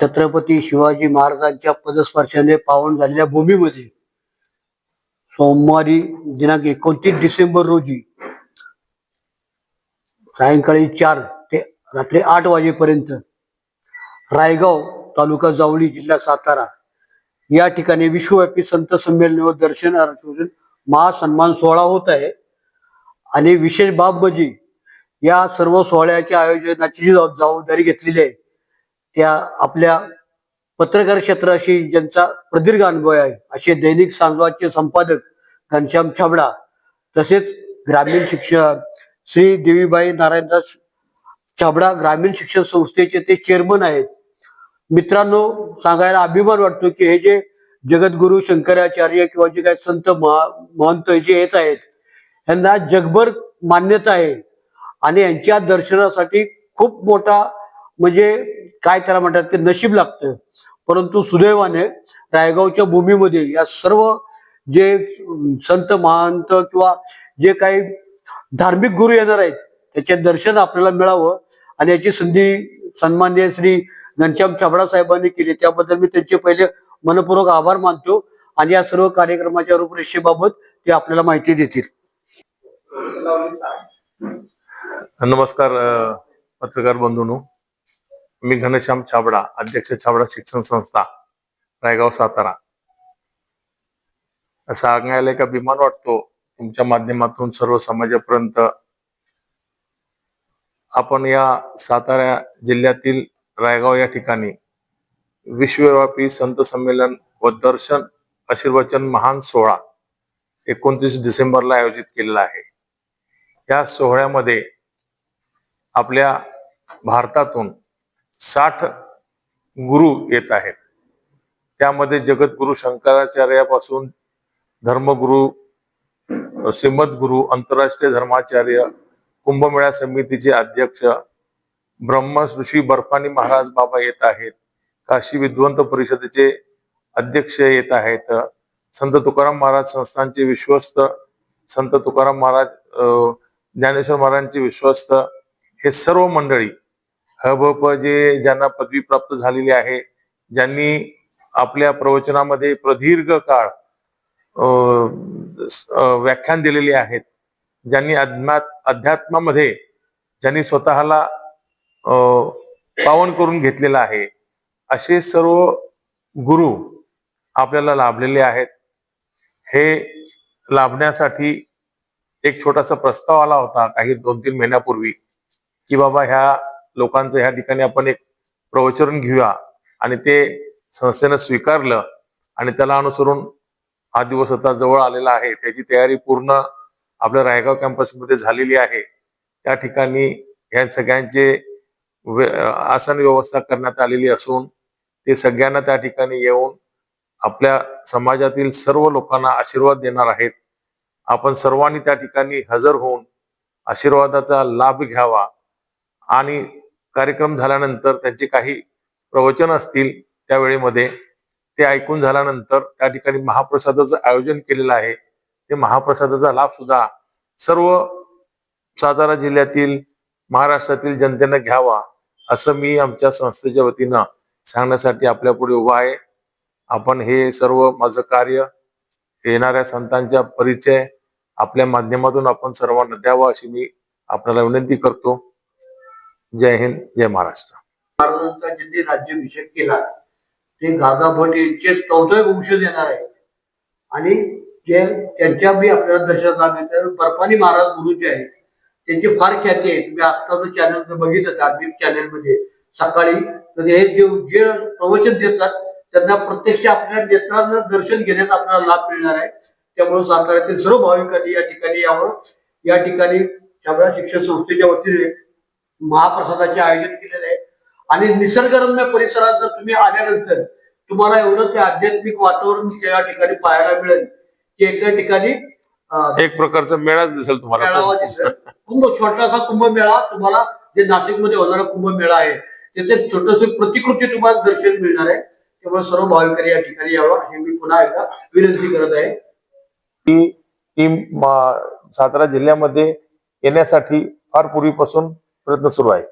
छत्रपती शिवाजी महाराजांच्या पदस्पर्शाने पावन झालेल्या भूमीमध्ये सोमवारी दिनांक एकोणतीस डिसेंबर रोजी सायंकाळी चार ते रात्री आठ वाजेपर्यंत रायगाव तालुका जावळी जिल्हा सातारा या ठिकाणी विश्वव्यापी संत संमेलन व दर्शन महासन्मान सोहळा होत आहे. आणि विशेष बाब म्हणजे या सर्व सोहळ्याच्या आयोजनाची जबाब- जबाबदारी घेतलेली आहे त्या आपल्या पत्रकार क्षेत्राशी ज्यांचा प्रदीर्घ अनुभव आहे असे दैनिक सांगवादचे संपादक घनश्याम छाबडा तसेच ग्रामीण शिक्षण श्री देवीबाई नारायणदास छाबडा ग्रामीण शिक्षण संस्थेचे ते चेअरमन आहेत. मित्रांनो सांगायला अभिमान वाटतो की हे जे जगद्गुरु शंकराचार्य किंवा जे काही संत महा महंत जे येत आहेत यांना जगभर मान्यता आहे. आणि यांच्या दर्शनासाठी खूप मोठा म्हणजे काय त्याला म्हणतात की नशीब लागतं. परंतु सुदैवाने रायगावच्या भूमीमध्ये या सर्व जे संत महंत किंवा जे काही धार्मिक गुरु येणार आहेत त्याचे दर्शन आपल्याला मिळावं आणि याची संधी सन्मान्य श्री घनश्याम छाबडा साहेबांनी केली. त्याबद्दल मी त्यांचे पहिले मनपूर्वक आभार मानतो आणि या सर्व कार्यक्रमाच्या रूपरेषेबाबत ते आपल्याला माहिती देतील. नमस्कार पत्रकार बंधूंनो. मी घनश्याम छाबडा अध्यक्ष छाबडा शिक्षण संस्था रायगाव सातारा. सांगायला एक अभिमान वाटतो? तुमच्या माध्यमातून सर्व समाजापर्यंत. आपण या सातारा जिल्ह्यातील रायगाव या ठिकाणी विश्वव्यापी संत संमेलन व दर्शन आशीर्वचन महान सोहळा एकोणतीस डिसेंबरला आयोजित केलेला आहे. या सोहळ्यामध्ये आपल्या भारतातून साठ गुरु येत आहेत. त्यामध्ये जगद्गुरु शंकराचार्यापासून धर्मगुरु श्रीमद्गुरु आंतरराष्ट्रीय धर्माचार्य कुंभमेळा समितीचे अध्यक्ष ब्रह्म ऋषी बर्फानी महाराज बाबा येत आहेत. काशी विद्वंत परिषदेचे अध्यक्ष येत आहेत. संत तुकाराम महाराज संस्थांचे विश्वस्त संत तुकाराम महाराज ज्ञानेश्वर महाराजांचे विश्वस्त हे सर्व मंडळी हबप जे ज्यांना पदवी प्राप्त झालेली आहे ज्यांनी आपल्या प्रवचनामध्ये प्रदीर्घ काळ व्याख्यान दिलेली आहेत ज्यांनी अध्यात्म अध्यात्मामध्ये ज्यांनी स्वतःला पावन करून घेतलेलं आहे असे सर्व गुरु आपल्याला लाभलेले आहेत. हे लाभण्यासाठी एक छोटासा प्रस्ताव आला होता काही दोन तीन महिन्यापूर्वी की बाबा ह्या लोकांचं ह्या ठिकाणी आपण एक प्रवचन घेऊया. आणि ते संस्थेनं स्वीकारलं आणि त्याला अनुसरून हा दिवस आता जवळ आलेला आहे. त्याची तयारी पूर्ण आपल्या रायगाव कॅम्पसमध्ये झालेली आहे. त्या ठिकाणी ह्या सगळ्यांचे आसन व्यवस्था करण्यात आलेली असून ते सगळ्यांना त्या ठिकाणी येऊन आपल्या समाजातील सर्व लोकांना आशीर्वाद देणार आहेत. आपण सर्वांनी त्या ठिकाणी हजर होऊन आशीर्वादाचा लाभ घ्यावा आणि कार्यक्रम झाल्यानंतर त्यांचे काही प्रवचन असतील त्यावेळेमध्ये ते ऐकून झाल्यानंतर त्या ठिकाणी महाप्रसादाचं आयोजन केलेलं आहे. ते महाप्रसादाचा लाभ सुद्धा सर्व सातारा जिल्ह्यातील महाराष्ट्रातील जनतेनं घ्यावा असं मी आमच्या संस्थेच्या वतीनं सांगण्यासाठी आपल्या पुढे उभा आहे. आपण हे सर्व माझं कार्य येणाऱ्या संतांचा परिचय आपल्या माध्यमातून आपण सर्वांना द्यावा अशी मी आपल्याला विनंती करतो. जय हिंद जय महाराष्ट्र. महाराजांचा ज्यांनी राज्याभिषेक केला ते गागाभट यांचे चौथे वंशज येणार आहेत. आणि जे त्यांच्या बी आपल्याला दर्शनाला मिळतात बर्फानी महाराज गुरु जे आहेत त्यांची फार ख्याती आहे. तुम्ही आस्ताचं चॅनल बघितलं धार्मिक चॅनलमध्ये सकाळी तर हे जे जे प्रवचन देतात त्यांना प्रत्यक्ष आपल्या नेत्रांना दर्शन घेण्याचा आपल्याला लाभ मिळणार आहे. त्यामुळे साताऱ्यातील सर्व भाविकांनी या ठिकाणी यावं. या ठिकाणी शाबरा शिक्षण संस्थेच्या वतीने महाप्रसादाचे आयोजन केलेले आहे. आणि निसर्गरम्य परिसरात जर तुम्ही आल्यानंतर तुम्हाला एवढं ते आध्यात्मिक वातावरण त्या ठिकाणी पाहायला मिळेल की एका ठिकाणी एक प्रकारचा मेळाच दिसेल मेळावा तुम्हाला दिसेल. कुंभ छोटासा कुंभमेळा तुम्हाला जे नाशिकमध्ये होणारा कुंभमेळा आहे तिथे छोटस प्रतिकृती तुम्हाला दर्शन मिळणार आहे. त्यामुळे सर्व भाविकांनी या ठिकाणी यावं. अशी मी पुन्हा एकदा विनंती करत आहे. ही टीम सातारा जिल्ह्यामध्ये येण्यासाठी फार पूर्वीपासून प्रयत्न सुरू आहे.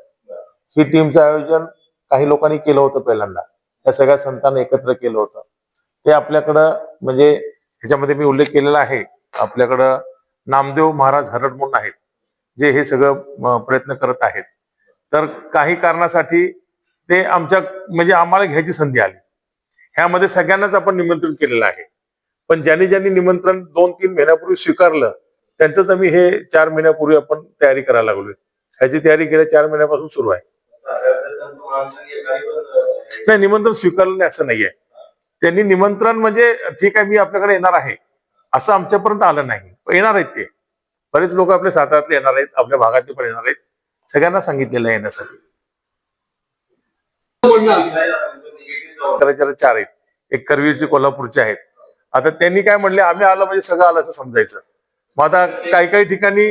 ही टीमचं आयोजन काही लोकांनी केलं होतं पहिल्यांदा. या सगळ्या संतांना एकत्र केलं होतं. ते आपल्याकडं म्हणजे ह्याच्यामध्ये मी उल्लेख केलेला आहे. आपल्याकडं नामदेव महाराज हरड म्हणून आहेत जे हे सगळं प्रयत्न करत आहेत. तर काही कारणासाठी ते आमच्या म्हणजे आम्हाला घ्यायची संधी आली. ह्यामध्ये सगळ्यांनाच आपण निमंत्रण केलेलं आहे. पण ज्यांनी ज्यांनी निमंत्रण दोन तीन महिन्यापूर्वी स्वीकारलं त्यांचंच आम्ही हे चार महिन्यापूर्वी आपण तयारी करायला लागलोय. ह्याची तयारी गेल्या चार महिन्यापासून सुरू आहे. नाही निमंत्रण स्वीकारलं नाही असं नाहीये. त्यांनी निमंत्रण म्हणजे ठीक आहे मी आपल्याकडे येणार आहे. असं आमच्यापर्यंत आलं नाही. येणार आहेत ते. बरेच लोक आपल्या साताऱ्यातले येणार आहेत आपल्या भागातले पण येणार आहेत. सगळ्यांना सांगितलेलं आहे येण्यासाठी. चार आहेत. एक करवीरचे कोल्हापूरचे आहेत. आता त्यांनी काय म्हणले आम्ही आलं म्हणजे सगळं आलं असं समजायचं. मग आता काही काही ठिकाणी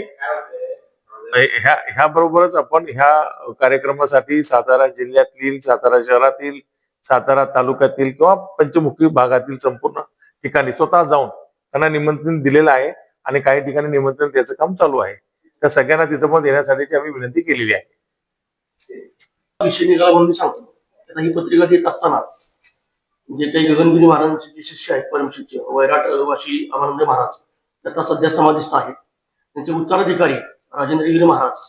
ह्या ह्या बरोबरच आपण ह्या कार्यक्रमासाठी सातारा जिल्ह्यातील सातारा शहरातील सातारा तालुक्यातील किंवा पंचमुखी भागातील संपूर्ण ठिकाणी स्वतः जाऊन त्यांना निमंत्रण दिलेलं आहे आणि काही ठिकाणी निमंत्रण द्यायचं काम चालू आहे. त्या सगळ्यांना तिथं पण देण्यासाठीची आम्ही विनंती केलेली आहे. विषय निघाला म्हणून सांगतो. ही पत्रिका देत असताना जे काही गगनगिरी महाराजांचे जे शिष्य आहेत परमशिष्य वैराट वाशी अमानंद महाराज त्याचा सध्या समाधिस्थ आहेत. त्यांचे उत्तराधिकारी राजेंद्रगिरी महाराज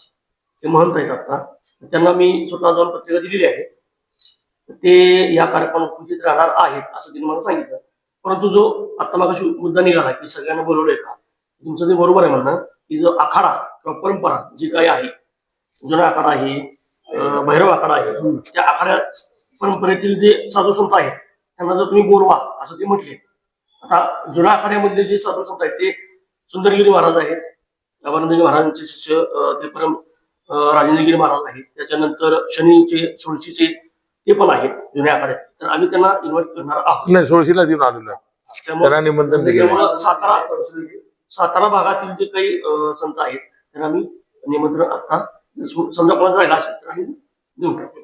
ते महंत आहेत आता त्यांना मी स्वतः जाऊन पत्रिका दिलेली आहे. ते या कार्यक्रमात उपस्थित राहणार आहेत असं त्यांनी मला सांगितलं. परंतु जो आता मागाशी मुद्दा निघाला की सगळ्यांना बोलवलंय का तुमचं ते बरोबर आहे म्हणणं की जो आखाडा किंवा परंपरा जी काही आहे जुना आखाडा आहे भैरव आखाडा आहे त्या आखाड्या परंपरेतील जे साधू संत आहेत त्यांना जर तुम्ही बोलवा असं ते म्हटले. आता जुन्या आखाड्यामधले जे साधू संत आहेत ते सुंदरगिरी महाराज आहेत अभानंदगिरी महाराजांचे शिष्य ते परम राजेंद्रगिरी महाराज आहेत. त्याच्यानंतर शनीचे सोळशीचे ते पण आहेत जुन्या आखाड्यात तर आम्ही त्यांना इन्व्हाइट करणार आहोत. नाही सोळशीला देऊन आलेलो त्यांना निमंत्रण त्यामुळं सातारा सातारा भागातील जे काही संत आहेत त्यांना आम्ही निमंत्रण आता समजा कोणाचं राहिला असेल तर आम्ही देऊन टाकू